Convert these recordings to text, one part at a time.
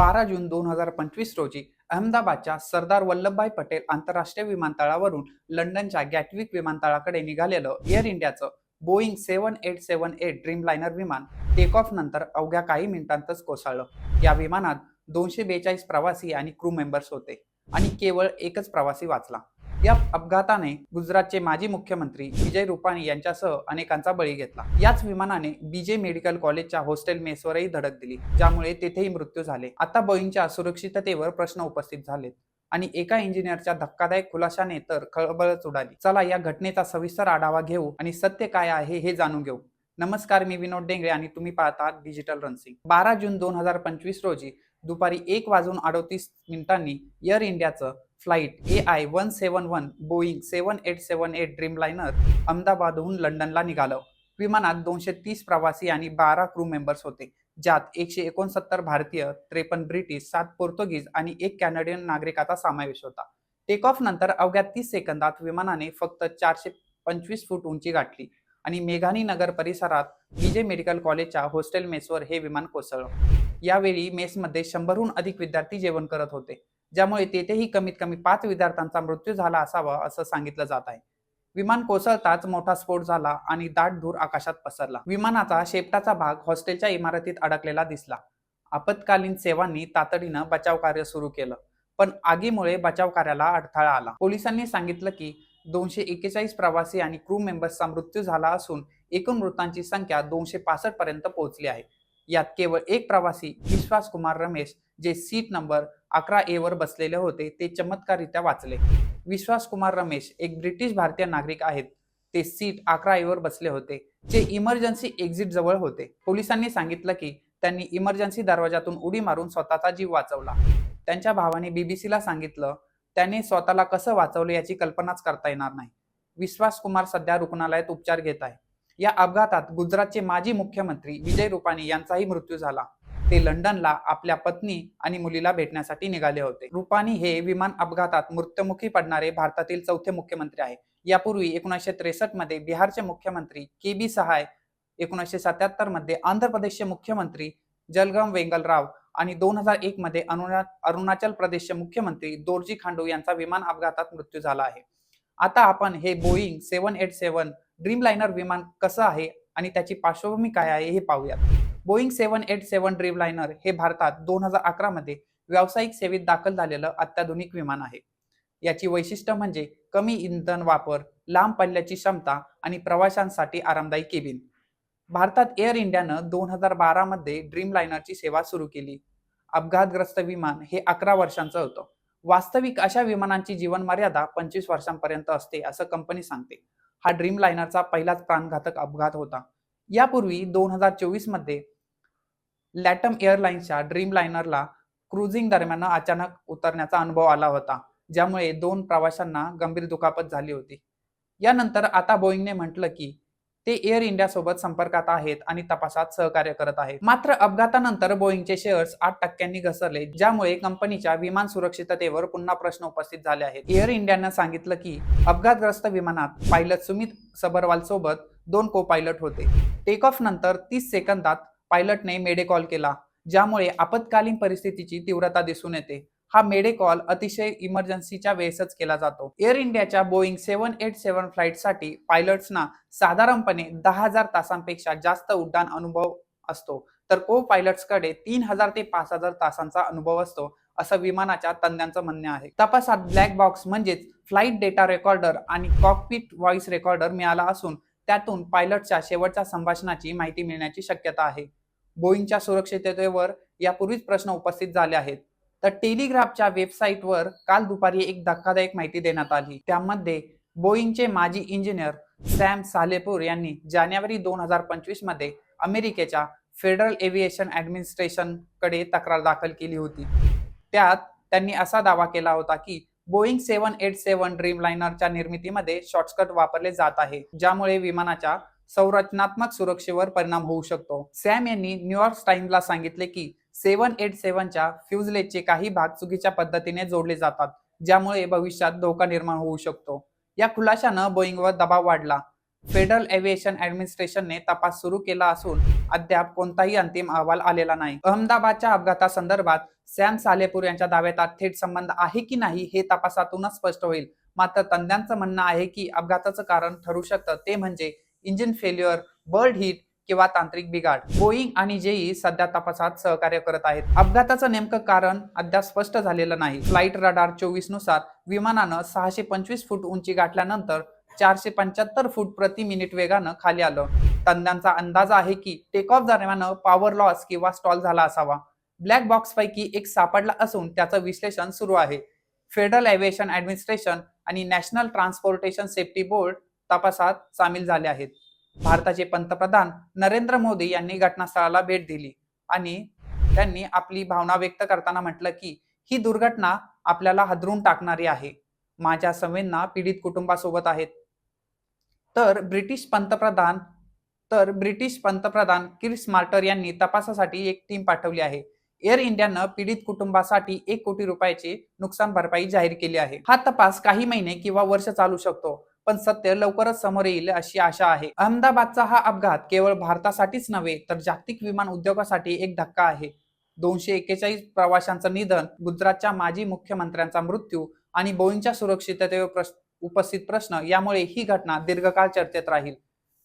बारा जून दोन हजार पंचवीस रोजी अहमदाबादच्या सरदार वल्लभभाई पटेल आंतरराष्ट्रीय विमानतळावरून लंडनच्या गॅटविक विमानतळाकडे निघालेलं एअर इंडियाचं Boeing seven eight seven eight Dreamliner विमान टेक ऑफ नंतर अवघ्या काही मिनिटांतच कोसळलं. या विमानात दोनशे बेचाळीस प्रवासी आणि क्रू मेंबर्स होते आणि केवळ एकच प्रवासी वाचला. या अपघाताने गुजरातचे माजी मुख्यमंत्री विजय रुपाणी यांच्यासह अनेकांचा बळी घेतला. याच विमानाने बीजे मेडिकल कॉलेजच्या हॉस्टेल मेसवरही धडक दिली ज्यामुळे तेथेही मृत्यू झाले. आता बोईंगच्या सुरक्षिततेवर प्रश्न उपस्थित झालेत आणि एका इंजिनियरच्या धक्कादायक खुलाशाने तर खळबळच उडाली. चला या घटनेचा सविस्तर आढावा घेऊ आणि सत्य काय आहे हे जाणून घेऊ. नमस्कार मी विनोद डेंगळे आणि तुम्ही पाहता डिजिटल रनसिंग. बारा जून दोन हजार पंचवीस रोजी दुपारी एक वाजून अडतीस मिनिटांनी एअर इंडियाचं flight A I one seven one Boeing seven eight seven eight Dreamliner अहमदाबादहून लंडनला निघालं. विमानात दोनशे तीस प्रवासी आणि बारा क्रू मेंबर्स होते ज्यात एकशे एकोणसत्तर भारतीय त्रेपन्न ब्रिटिश सात पोर्तुगीज आणि एक कॅनडियन नागरिकाचा समावेश होता. टेक ऑफ नंतर अवघ्या तीस सेकंदात विमानाने फक्त चारशे पंचवीस फूट उंची गाठली आणि मेघानी नगर परिसरात विजय मेडिकल कॉलेजच्या हॉस्टेल मेसवर हे विमान कोसळलं. यावेळी मेसमध्ये शंभरहून अधिक विद्यार्थी जेवण करत होते. ज्यामुळे तेथेही कमीत कमी पाच विद्यार्थ्यांचा मृत्यू झाला असावा असं सांगितलं जात आहे. विमान कोसळताच मोठा स्फोट झाला आणि दाट धूर आकाशात पसरला. विमानाचा शेपटाचा भाग हॉस्टेलच्या इमारतीत अडकलेला दिसला. आपत्कालीन सेवांनी तातडीनं बचाव कार्य सुरू केलं पण आगीमुळे बचाव कार्याला अडथळा आला. पोलिसांनी सांगितलं की दोनशे एक्केचाळीस प्रवासी आणि क्रू मेंबर्सचा मृत्यू झाला असून एकूण मृतांची संख्या दोनशे पासष्ट पर्यंत पोहोचली आहे. यात केवळ एक प्रवासी विश्वास कुमार रमेश जे सीट नंबर अकरा ए वर बसलेले होते ते चमत्कारित्या वाचले. विश्वास कुमार रमेश एक ब्रिटिश भारतीय नागरिक आहेत. ते सीट अकरा ए वर बसले होते जे इमर्जन्सी एक्झिट जवळ होते. पोलिसांनी सांगितलं की त्यांनी इमर्जन्सी दरवाजातून उडी मारून स्वतःचा जीव वाचवला. त्यांच्या भावाने बीबीसीला सांगितलं त्याने स्वतःला कसं वाचवलं याची कल्पनाच करता येणार नाही. विश्वास कुमार सध्या रुग्णालयात उपचार घेत आहे. या अपघातात गुजरातचे माजी मुख्यमंत्री विजय रुपाणी यांचाही मृत्यू झाला. ते लंडनला आपल्या पत्नी आणि मुलीला भेटण्यासाठी निघाले होते. रुपाणी हे विमान अपघातात मृत्युमुखी पडणारे भारतातील चौथे मुख्यमंत्री आहे यापूर्वी एकोणीसशे त्रेसष्टमध्ये बिहारचे मुख्यमंत्री के बी सहाय एकोणीसशे सत्याहत्तरमध्ये आंध्र प्रदेशचे मुख्यमंत्री जलगाम वेंगलराव आणि दोन हजार एक मध्ये अरुणाचल प्रदेशचे मुख्यमंत्री दोरजी खांडू यांचा विमान अपघातात मृत्यू झाला आहे. आता आपण हे बोईंग सेवन एट सेवन ड्रीमलायनर विमान कसं आहे आणि त्याची पार्श्वभूमी काय आहे हे पाहूयात. Boeing seven eight seven Dreamliner हे भारतात दोन हजार अकरा मध्ये व्यावसायिक सेवेत दाखल झालेलं अत्याधुनिक विमान आहे. याची वैशिष्ट्य म्हणजे कमी इंधन वापर लांब पल्ल्याची क्षमता आणि प्रवाशांसाठी आरामदायी केबिन. भारतात एअर इंडियानं दोन हजार बारा मध्ये ड्रीमलायनरची सेवा सुरू केली. अपघातग्रस्त विमान हे अकरा वर्षांचं होतं. वास्तविक अशा विमानांची जीवन मर्यादा पंचवीस वर्षांपर्यंत असते असं कंपनी सांगते. हा ड्रीम लायनरचा पहिलाच प्राणघातक अपघात होता. यापूर्वी दोन हजार चोवीसमध्ये लॅटम एअरलाइन्सच्या ड्रीम लायनरला क्रुझिंग दरम्यान अचानक उतरण्याचा अनुभव आला होता ज्यामुळे दोन प्रवाशांना गंभीर दुखापत झाली होती. यानंतर आता बोईंगने म्हटलं की ते एअर इंडिया सोबत संपर्कात आहेत आणि तपासात सहकार्य करत आहेत. मात्र अपघातानंतर बोईंगचे शेअर्स आठ टक्क्यांनी घसरले ज्यामुळे कंपनीच्या विमान सुरक्षिततेवर पुन्हा प्रश्न उपस्थित झाले आहेत. एअर इंडियानं सांगितलं की अपघातग्रस्त विमानात पायलट सुमित सबरवाल सोबत दोन को पायलट होते. टेक ऑफ नंतर तीस सेकंदात पायलटने मेडे कॉल केला ज्यामुळे आपत्कालीन परिस्थितीची तीव्रता दिसून येते. हा मेडे कॉल अतिशय इमर्जन्सीच्या वेळेसच केला जातो. एअर इंडियाच्या बोईंग सेवन एट सेवन फ्लाईटसाठी पायलट्सना साधारणपणे दहा हजार तासांपेक्षा जास्त उड्डाण अनुभव असतो. तर को पायलट्सकडे तीन हजार ते पाच हजार तासांचा अनुभव असतो असं विमानाच्या तज्ञांचं म्हणणे आहे. तपासात ब्लॅक बॉक्स म्हणजेच फ्लाईट डेटा रेकॉर्डर आणि कॉकपिट व्हॉइस रेकॉर्डर मिळाला असून त्यातून पायलटच्या शेवटच्या संभाषणाची माहिती मिळण्याची शक्यता आहे. बोईंगच्या सुरक्षिततेवर यापूर्वीच प्रश्न उपस्थित झाले आहेत. तर टेलिग्राफच्या वेबसाईटवर काल दुपारी एक धक्कादायक माहिती देण्यात आली. त्यामध्ये बोईंगचे माजी इंजिनियर सॅम सालेपूर यांनी जानेवारी दोन हजार पंचवीसमध्ये अमेरिकेच्या फेडरल एव्हिएशन ऍडमिनिस्ट्रेशनकडे तक्रार दाखल केली होती. त्यात त्यांनी असा दावा केला होता की बोईंग सेवन एट सेवन ड्रीमलायनरच्या निर्मितीमध्ये शॉर्टकट वापरले जात आहे ज्यामुळे विमानाच्या संरचनात्मक सुरक्षेवर परिणाम होऊ शकतो. सॅम यांनी न्यूयॉर्क टाइम्सला सांगितले की सेवन एट सेवनच्या फ्युजलेजचे काही भाग चुकीच्या पद्धतीने जोडले जातात ज्यामुळे भविष्यात धोका निर्माण होऊ शकतो. या खुलाशानं बोईंगवर दबाव वाढला. फेडरल एव्हिएशन ऍडमिनिस्ट्रेशनने तपास सुरू केला असून अद्याप कोणताही अंतिम अहवाल आलेला नाही. अहमदाबादच्या अपघातासंदर्भात सॅम सालेपूर यांच्या दाव्यात थेट संबंध आहे की नाही हे तपासातूनच स्पष्ट होईल. मात्र तज्ञांचं म्हणणं आहे की अपघाताचं कारण ठरू शकतं ते म्हणजे इंजिन फेल्युअर बर्ड हिट किंवा तांत्रिक बिघाड. बोईंग आणि जेई सध्या तपासात सहकार्य करत आहेत. अपघाताचं नेमकं कारण अद्याप स्पष्ट झालेलं नाही. फ्लाईट रडार चोवीसनुसार विमानानं सहाशे पंचवीस फूट उंची गाठल्यानंतर चारशे पंच्याहत्तर फूट प्रति मिनिट वेगानं खाली आलं. तज्ञांचा अंदाज आहे की टेक ऑफ दरम्यान पॉवर लॉस किंवा स्टॉल झाला असावा. ब्लॅक बॉक्स पैकी एक सापडला असून त्याचं विश्लेषण सुरू आहे. फेडरल एव्हिएशन ऍडमिनिस्ट्रेशन आणि नॅशनल ट्रान्सपोर्टेशन सेफ्टी बोर्ड तपासात सामील झाले आहेत. भारताचे पंतप्रधान नरेंद्र मोदी यांनी घटनास्थळाला भेट दिली आणि त्यांनी आपली भावना व्यक्त करताना म्हटलं की ही दुर्घटना आपल्याला हदरून टाकणारी आहे. माझ्या संवेदना पीडित कुटुंबासोबत आहेत. तर ब्रिटिश पंतप्रधान तर ब्रिटिश पंतप्रधान किर मार्टर यांनी तपासासाठी एक टीम पाठवली आहे. एअर इंडियानं पीडित कुटुंबासाठी एक कोटी रुपयाची नुकसान भरपाई जाहीर केली आहे. हा तपास काही महिने किंवा वर्ष चालू शकतो. पण सत्य लवकरच समोर येईल अशी आशा आहे. अहमदाबादचा हा अपघात केवळ भारतासाठीच नव्हे तर जागतिक विमान उद्योगासाठी एक धक्का आहे. दोनशे एक्केचाळीस प्रवाशांचं निधन गुजरातच्या माजी मुख्यमंत्र्यांचा मृत्यू आणि बोईंगच्या सुरक्षिततेवर प्रश्न उपस्थित प्रश्न यामुळे ही घटना दीर्घकाळ चर्चेत राहील.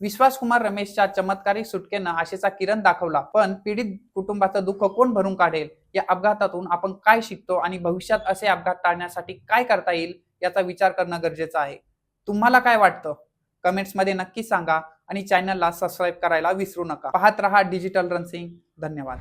विश्वास कुमार रमेशच्या चमत्कारिक सुटकेनं आशेचा किरण दाखवला पण पीडित कुटुंबाचं दुःख कोण भरून काढेल? या अपघातातून आपण काय शिकतो आणि भविष्यात असे अपघात टाळण्यासाठी काय करता येईल याचा विचार करणं गरजेचं आहे. तुम्हाला काय वाटतं? कमेंट्समध्ये नक्की सांगा आणि चॅनलला सबस्क्राईब करायला विसरू नका. पाहत रहा डिजिटल रनसिंग धन्यवाद.